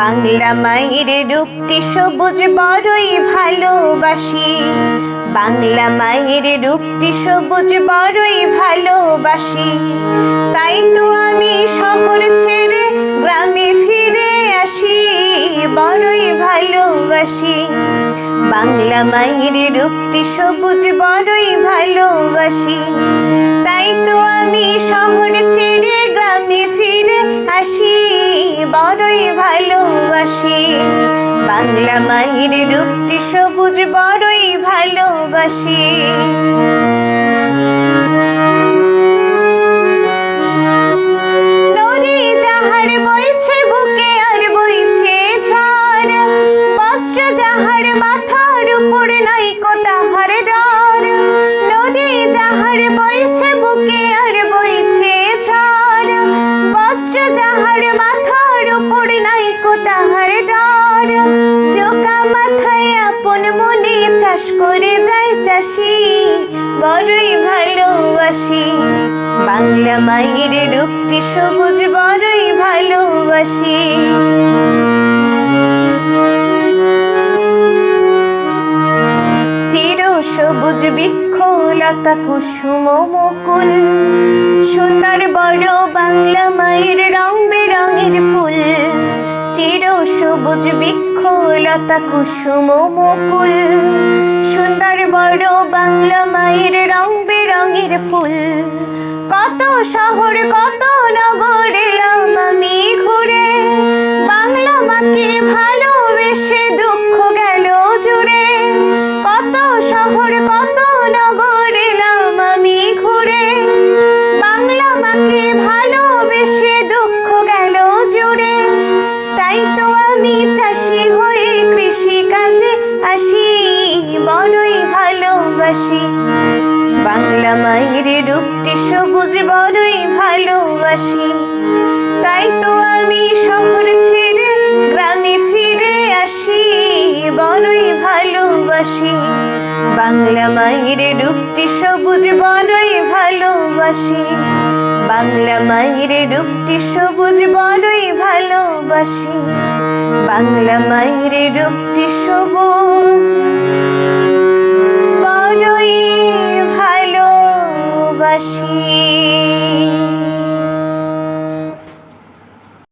বাংলা মায়ের রূপটি সবুজ বড়ই ভালোবাসি। বাংলা মায়ের রূপটি সবুজ বড়ই ভালোবাসি। তাই তো আমি শহর ছেড়ে গ্রামে ফিরে আসি, বড়ই ভালোবাসি। বাংলা মায়ের রূপটি সবুজ বড়ই ভালোবাসি। তাই বড়ই ভালোবাসি। বাংলা মায়ের রূপটি সবুজ, বড়ই ভালোবাসি। যাহার মাথার উপর নদী যাহার বইছে, বুকে আর বইছে কো ডর টোকা মাথায় আপন মনে চাষ করে যায় চাষি। বড়ই ভালোবাসি, বাংলা মায়ের রূপটি সবুজ, বড়ই ভালোবাসি। চির সবুজ বৃক্ষ লতা কুসুম মুকুল সুন্দর বড় বাংলা মায়ের রং বেরঙের ফুল। চির সবুজ বৃক্ষ লতা কুসুম মুকুল। সুন্দর বড় বাংলা মায়ের রং বেরঙের ফুল। কত শহর, কত নগর বাংলা মায়ের রূপটি সবুজ বড়ই ভালোবাসি। তাই তো আমি শহর ছেড়ে গ্রামে ফিরে আসি, বড়ই ভালোবাসি। বাংলা মায়ের রূপটি সবুজ বড়ই ভালোবাসি। বাংলা মায়ের রূপটি সবুজ বড়ই ভালোবাসি। বাংলা মায়ের রূপটি সবুজ। Música